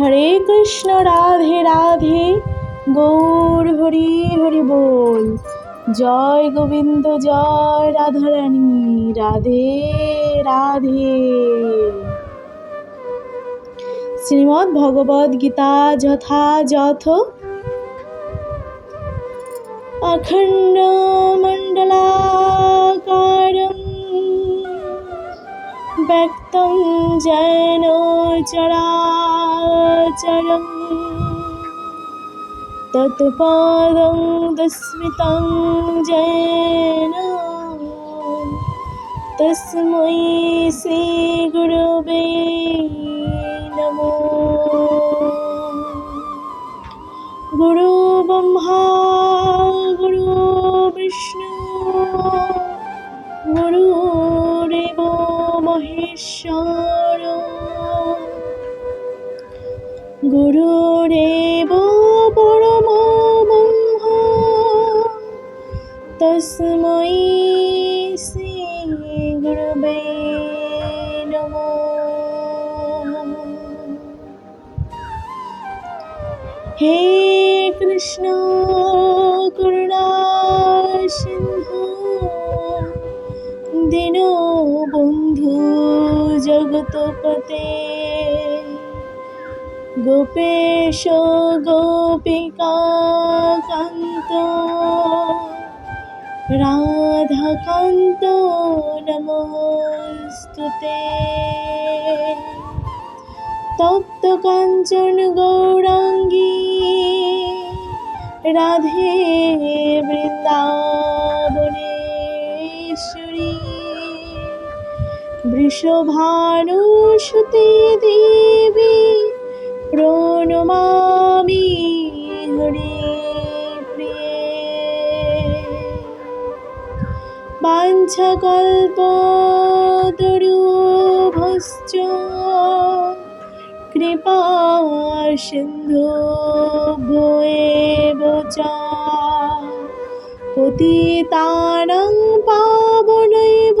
হরে কৃষ্ণ, রাধে রাধে। গৌর, হরি হরি বল। জয় গোবিন্দ, জয় রাধারানী। রাধে রাধে। শ্রীমদ্ ভগবদ গীতা যথাযথ অখণ্ড মণ্ডলাকারম ব্যক্তং যেন চরাচরং তৎপদং দস্মিতং যেন তস্মৈ শ্রীগুরবে নমো। গুরু ব্রহ্মা গুরু বিষ্ণু গুরু মহেশ্বর। গুরুরেব পরম ব্রহ্ম জগতপতে গোপেশ গোপিকা কান্ত। রাধাকান্ত নমস্তুতে তপ্ত কাঞ্চন গৌরাঙ্গী। রাধে বৃন্দাবনেশ্বরী বৃষভানুসুতে দেবী প্রণমামি হরে প্রিয়ে। বাঞ্ছকল্পতরুভশ্চ কৃপা সিন্ধু ভয়েব পতিতানাং পাবনৈব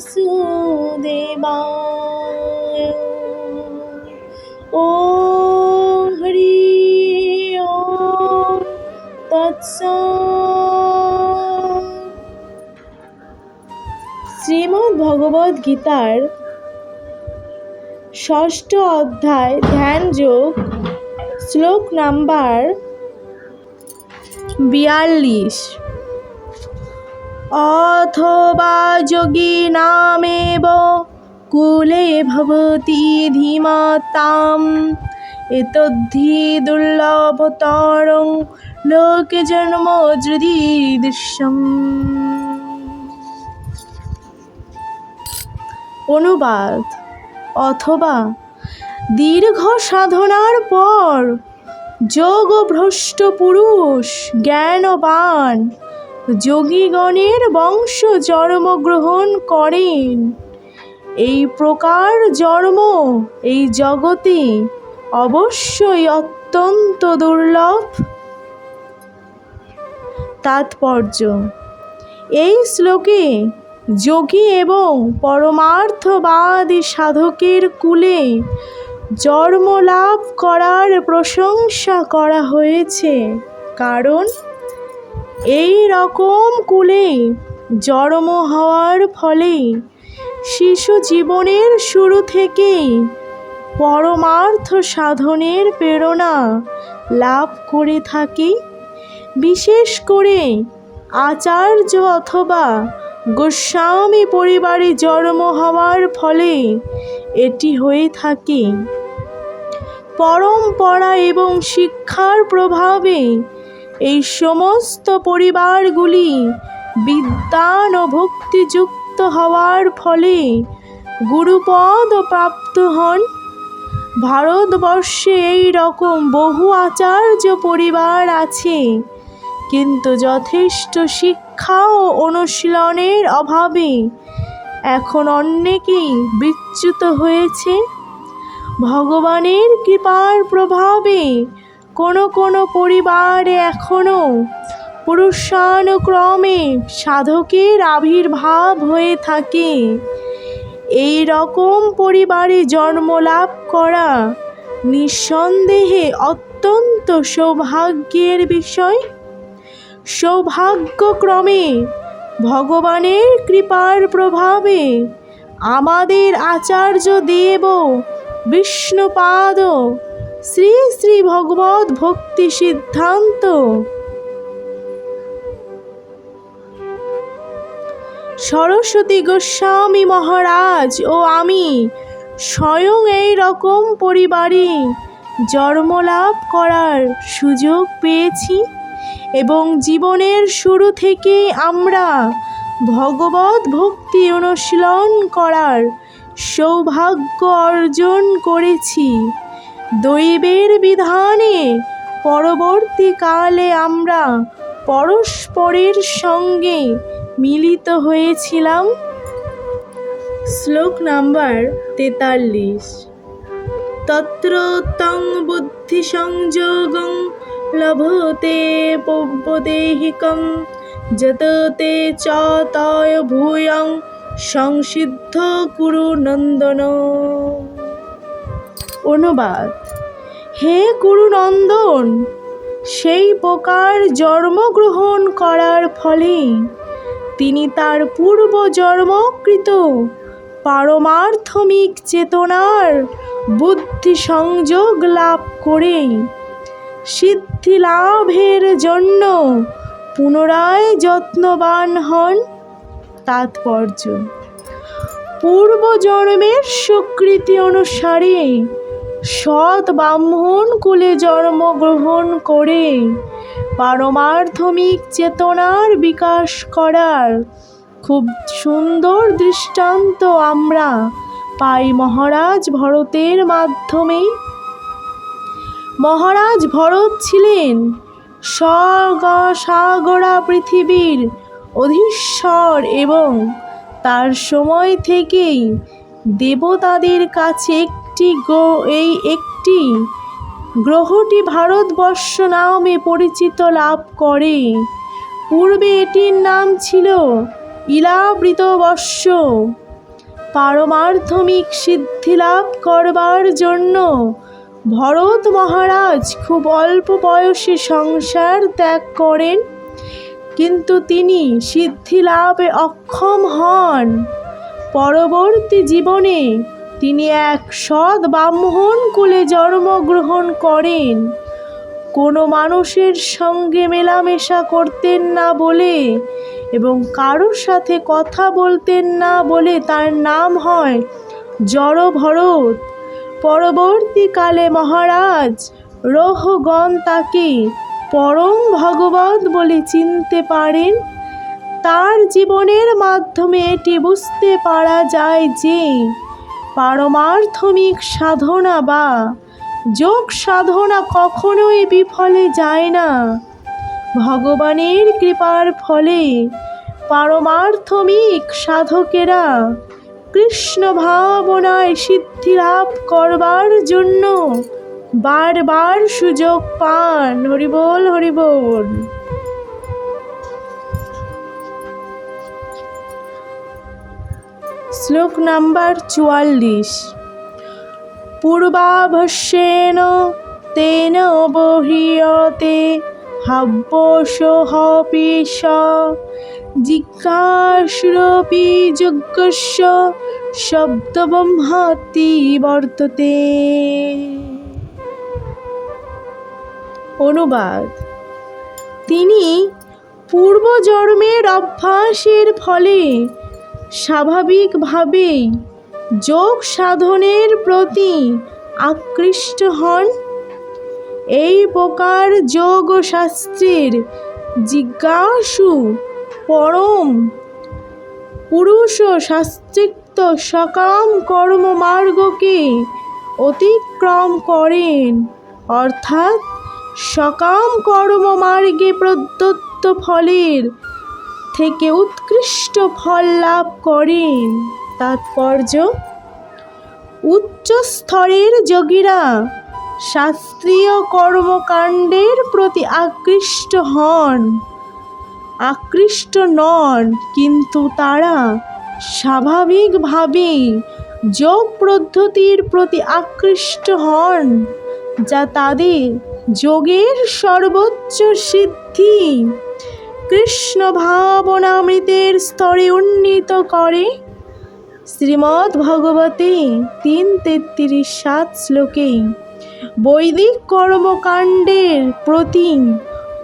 वासुदेवाय ॐ হরি ওম তৎসৎ শ্রীমদ্ ভগবদ গীতার ষষ্ঠ অধ্যায় ধ্যান যোগ শ্লোক নাম্বার বিয়াল্লিশ অথবা যোগী নামেব কুলে ভবতি ধীমতাম এতদ্ধি দুর্লভতরং লোকে জন্ম যদি দৃশ্যম। অনুবাদ, অথবা দীর্ঘ সাধনার পর, যোগভ্রষ্ট পুরুষ, জ্ঞানবান যোগীগণের বংশ জন্মগ্রহণ করেন। এই প্রকার জন্ম এই জগতে অবশ্যই অত্যন্ত দুর্লভ। তাৎপর্য, এই শ্লোকে যোগী এবং পরমার্থবাদী সাধকের কুলে জন্ম লাভ করার প্রশংসা করা হয়েছে। কারণ এই রকম কুলে জন্ম হওয়ার ফলে শিশু জীবনের শুরু থেকেই পরমার্থ সাধনের প্রেরণা লাভ করে থাকে। বিশেষ করে আচার্য অথবা গোস্বামী পরিবারে জন্ম হওয়ার ফলে এটি হয়ে থাকে। পরম্পরা এবং শিক্ষার প্রভাবে এই সমস্ত পরিবারগুলি বিদ্যান ও ভক্তিযুক্ত হওয়ার ফলে গুরুপদ প্রাপ্ত হন। ভারতবর্ষে এই রকম বহু আচার্য পরিবার আছে, কিন্তু যথেষ্ট শিক্ষা ও অনুশীলনের অভাবে এখন অনেকেই বিচ্যুত হয়েছে। ভগবানের কৃপার প্রভাবে কোনো কোনো পরিবারে এখনও পুরুষানুক্রমে সাধকের আবির্ভাব হয়ে থাকে। এই রকম পরিবারে জন্ম লাভ করা নিঃসন্দেহে অত্যন্ত সৌভাগ্যের বিষয়। সৌভাগ্যক্রমে ভগবানের কৃপার প্রভাবে আমাদের আচার্য দেব বিষ্ণুপাদ শ্রী শ্রী ভগবত ভক্তি সিদ্ধান্ত। সরস্বতী গোস্বামী মহারাজ ও আমি স্বয়ং এই রকম পরিবারে জন্মলাভ করার সুযোগ পেয়েছি এবং জীবনের শুরু থেকে আমরা ভগবত ভক্তি অনুশীলন করার সৌভাগ্য অর্জন করেছি। দৈবের বিধানে পরবর্তীকালে আমরা পরস্পরের সঙ্গে মিলিত হয়েছিলাম। শ্লোক নাম্বার তেতাল্লিশ। তত্র তং বুদ্ধি সংযোগং লভতে পব্যদেহিকম যত তে চ তয় ভূয়ং সংসিদ্ধ কুরু নন্দন। অনুবাদ। হে কুরুনন্দন সেই প্রকার জন্মগ্রহণ করার ফলে তিনি তার পূর্ব জন্মকৃত পারমার্থমিক চেতনার বুদ্ধি সংযোগ লাভ করে সিদ্ধি লাভের জন্য পুনরায় যত্নবান হন। তাৎপর্য। পূর্বজন্মের স্বীকৃতি অনুসারে সৎ ব্রাহ্মণ কুলে জন্মগ্রহণ করে, পারমার্থমিক চেতনার বিকাশ করার খুব সুন্দর দৃষ্টান্ত আমরা পাই মহারাজ ভরতের মাধ্যমে। মহারাজ ভরত ছিলেন সাগরা পৃথিবীর অধীশ্বর এবং তার সময় থেকেই দেবতাদের কাছে একটি এই একটি। গ্রহটি ভারতবর্ষ নামে পরিচিত লাভ করে। পূর্বে এটির নাম ছিল ইলাবৃত বর্ষ পারমার্থমিক সিদ্ধি লাভ করবার জন্য ভরত মহারাজ খুব অল্প বয়সে সংসার ত্যাগ করেন, কিন্তু তিনি সিদ্ধি লাভে অক্ষম হন। পরবর্তী জীবনে তিনি এক সৎ ব্রাহ্মণ কুলে জন্মগ্রহণ করেন। কোনো মানুষের সঙ্গে মেলামেশা করতেন না বলে এবং কারোর সাথে কথা বলতেন না বলে তার নাম হয় জড় ভরত পরবর্তীকালে মহারাজ রোহগণ তাকে পরম ভগবত বলে চিনতে পারেন। তার জীবনের মাধ্যমে এটি বুঝতে পারা যায় যে পারমার্থমিক সাধনা বা যোগ সাধনা কখনোই বিফলে যায় না। ভগবানের কৃপার ফলে পারমার্থমিক সাধকেরা কৃষ্ণ ভাবনায় সিদ্ধি লাভ করবার জন্য বারবার সুযোগ পান। হরিবোল হরিবোল। শ্লোক নাম্বার চুয়াল্লিশ। পূর্বাভস্যেন তেন বহিয়তে হাব্যসহপি স, জিজ্ঞাসুরপি যজ্ঞস্য শব্দব্রহ্মাতি বর্ততে। অনুবাদ। তিনি পূর্বজন্মের অভ্যাসের ফলে স্বাভাবিকভাবেই যোগ সাধনের প্রতি আকৃষ্ট হন। এই প্রকার যোগ শাস্ত্রের জিজ্ঞাসু পরম পুরুষ শাস্ত্রিক্ত সকাম কর্মমার্গকে অতিক্রম করেন। অর্থাৎ সকাম কর্মমার্গে প্রদত্ত ফলের থেকে উৎকৃষ্ট ফল লাভ করেন। তাৎপর্য, উচ্চ স্তরের যোগীরা শাস্ত্রীয় কর্মকাণ্ডের প্রতি আকৃষ্ট হন। আকৃষ্ট নন, কিন্তু তারা স্বাভাবিকভাবেই যোগ পদ্ধতির প্রতি আকৃষ্ট হন, যা তাদের যোগের সর্বোচ্চ সিদ্ধি কৃষ্ণ ভাবনামৃতের স্তরে উন্নীত করে শ্রীমদ্ ভগবতে তিন তেত্রিশ সাত শ্লোকে বৈদিক কর্মকাণ্ডের প্রতি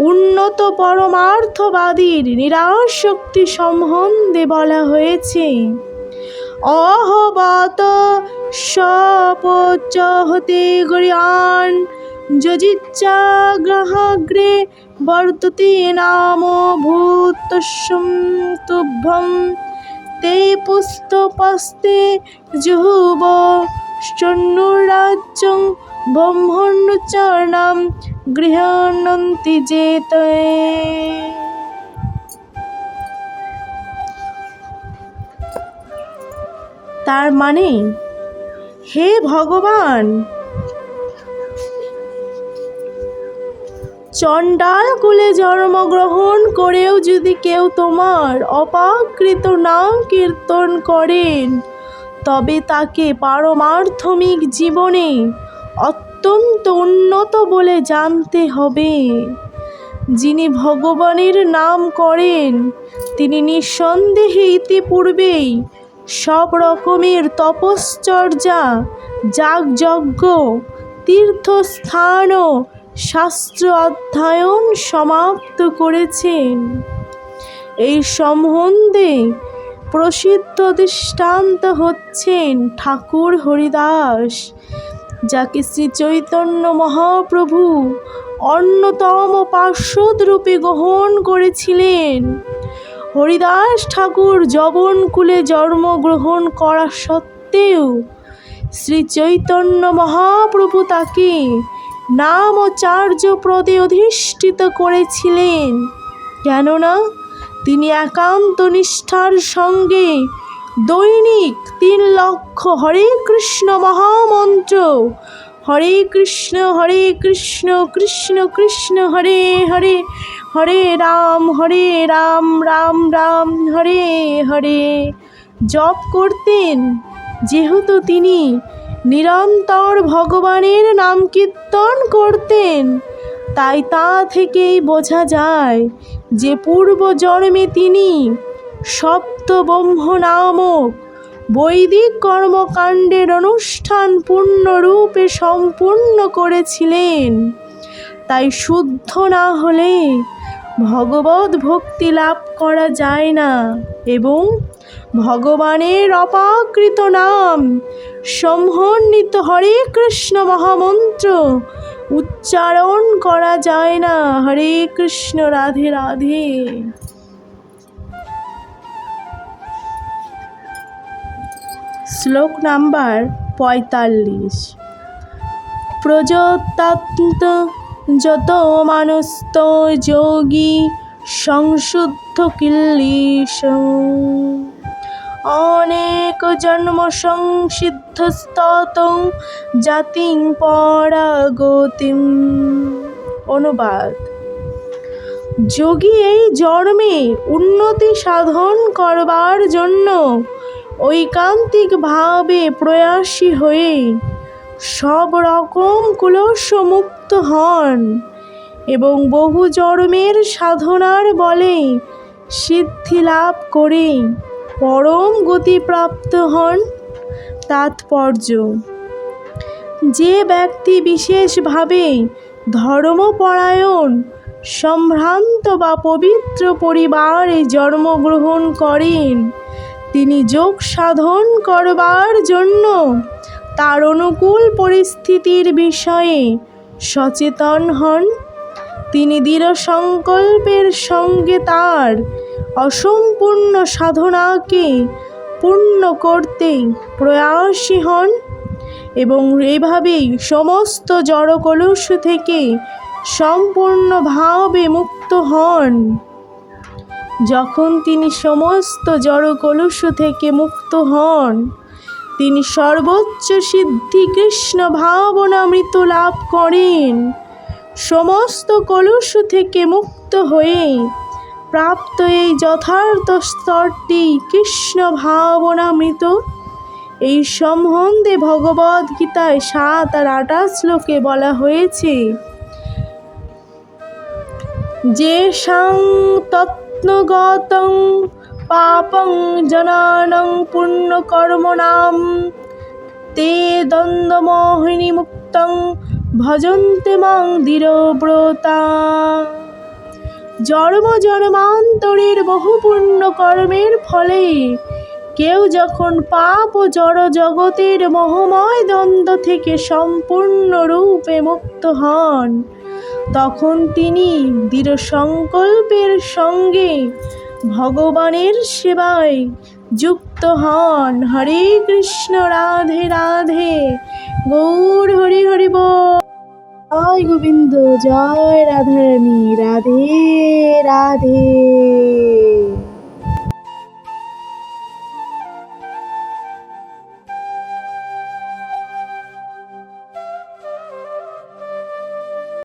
উন্নত পরমার্থবাদীর নিরাশক্তি সম্বন্ধে বলা হয়েছে। অহবত সপচ হতে গরিয়ান যজিচ্ছা গ্রহাগ্রে বর্ততে নাম ভূতস্যম তুভ্যম। তে পুস্তপস্তে জুহুব শূন্যরাজ্যং ব্রহ্মণুচরণাম গৃহানন্তি যেতে তার মানে হে ভগবান চণ্ডাল কুলে জন্মগ্রহণ করেও যদি কেউ তোমার অপাকৃত নাম কীর্তন করেন, তবে তাকে পারমার্থমিক জীবনে অত্যন্ত উন্নত বলে জানতে হবে। যিনি ভগবানের নাম করেন, তিনি নিঃসন্দেহে ইতিপূর্বেই সব রকমের তপশ্চর্যা, যাগযজ্ঞ তীর্থস্থান শাস্ত্র অধ্যয়ন সমাপ্ত করেছেন। এই সম্বন্ধে প্রসিদ্ধ দৃষ্টান্ত হচ্ছেন ঠাকুর হরিদাস, যাকে শ্রী চৈতন্য মহাপ্রভু অন্যতম পার্শ্বদ রূপে গ্রহণ করেছিলেন। হরিদাস ঠাকুর যবনকুলে জন্মগ্রহণ করা সত্ত্বেও শ্রী চৈতন্য মহাপ্রভু তাকে নাম ও চার্য প্রদে অধিষ্ঠিত করেছিলেন। কেননা তিনি একান্ত নিষ্ঠার সঙ্গে দৈনিক তিন লক্ষ হরে কৃষ্ণ মহামন্ত্র, হরে কৃষ্ণ হরে কৃষ্ণ কৃষ্ণ কৃষ্ণ, হরে হরে হরে রাম হরে রাম রাম রাম, হরে হরে। জপ করতেন। যেহেতু তিনি নিরন্তর ভগবানের নাম কীর্তন করতেন। তাই তা থেকেই বোঝা যায় যে পূর্ব জন্মে তিনি সপ্তব্রহ্ম নামক বৈদিক কর্মকাণ্ডের অনুষ্ঠান পূর্ণরূপে সম্পূর্ণ করেছিলেন। তাই শুদ্ধ না হলে ভগবত ভক্তি লাভ করা যায় না এবং ভগবানের অপাকৃত নাম। সম্বন্বিত হরে কৃষ্ণ মহামন্ত্র। উচ্চারণ করা যায় না। হরে কৃষ্ণ, রাধে রাধে। শ্লোক নাম্বার পঁয়তাল্লিশ। প্রযত্তান্ত যত মানুস্ত যোগী সংশুদ্ধ কিল্লিশ অনেক জন্ম সংসিদ্ধস্তত জাতিং পরাগতিম। অনুবাদ। যোগী এই জন্মে উন্নতি সাধন করবার জন্য ঐকান্তিকভাবে প্রয়াসী হয়ে সব রকম কুলস্য মুক্ত হন এবং বহু জন্মের সাধনার বলে সিদ্ধি লাভ করে পরম গতিপ্রাপ্ত হন তাৎপর্য। যে ব্যক্তি বিশেষভাবে ধর্মপরায়ণ, সম্ভ্রান্ত বা পবিত্র পরিবারে জন্মগ্রহণ করেন, তিনি যোগ সাধন করবার জন্য তার অনুকূল পরিস্থিতির বিষয়ে সচেতন হন। তিনি দৃঢ় সংকল্পের সঙ্গে তার অসম্পূর্ণ সাধনাকে পূর্ণ করতে প্রয়াসী হন এবং এভাবেই সমস্ত জড়কলুষ থেকে সম্পূর্ণভাবে মুক্ত হন। যখন তিনি সমস্ত জড়কলুষ থেকে মুক্ত হন, তিনি সর্বোচ্চ সিদ্ধি কৃষ্ণ ভাবনামৃত লাভ করেন। সমস্ত কলুষ থেকে মুক্ত হয়ে প্রাপ্ত এই যথার্থ স্তরটি কৃষ্ণ ভাবনামৃত। এই সম্বন্ধে ভগবদ গীতায় সাত আর আঠাশ শ্লোকে বলা হয়েছে, যে সাং তত্নগতং পাপং জনানং পুণ্যকর্মণাম, তে দ্বন্দ্বমোহিনী মুক্তং ভজন্তে মাং দৃঢ়ব্রতা জন্ম জন্মান্তরের বহু পুণ্য কর্মের ফলে কেউ যখন পাপ ও জড় জগতের মোহময় দ্বন্দ্ব থেকে সম্পূর্ণরূপে মুক্ত হন, তখন তিনি দৃঢ় সংকল্পের সঙ্গে ভগবানের সেবায় যুক্ত হন। হরে কৃষ্ণ, রাধে রাধে। গৌর, হরি হরি বল। জয় গোবিন্দ জয় রাধারানী রাধে রাধে।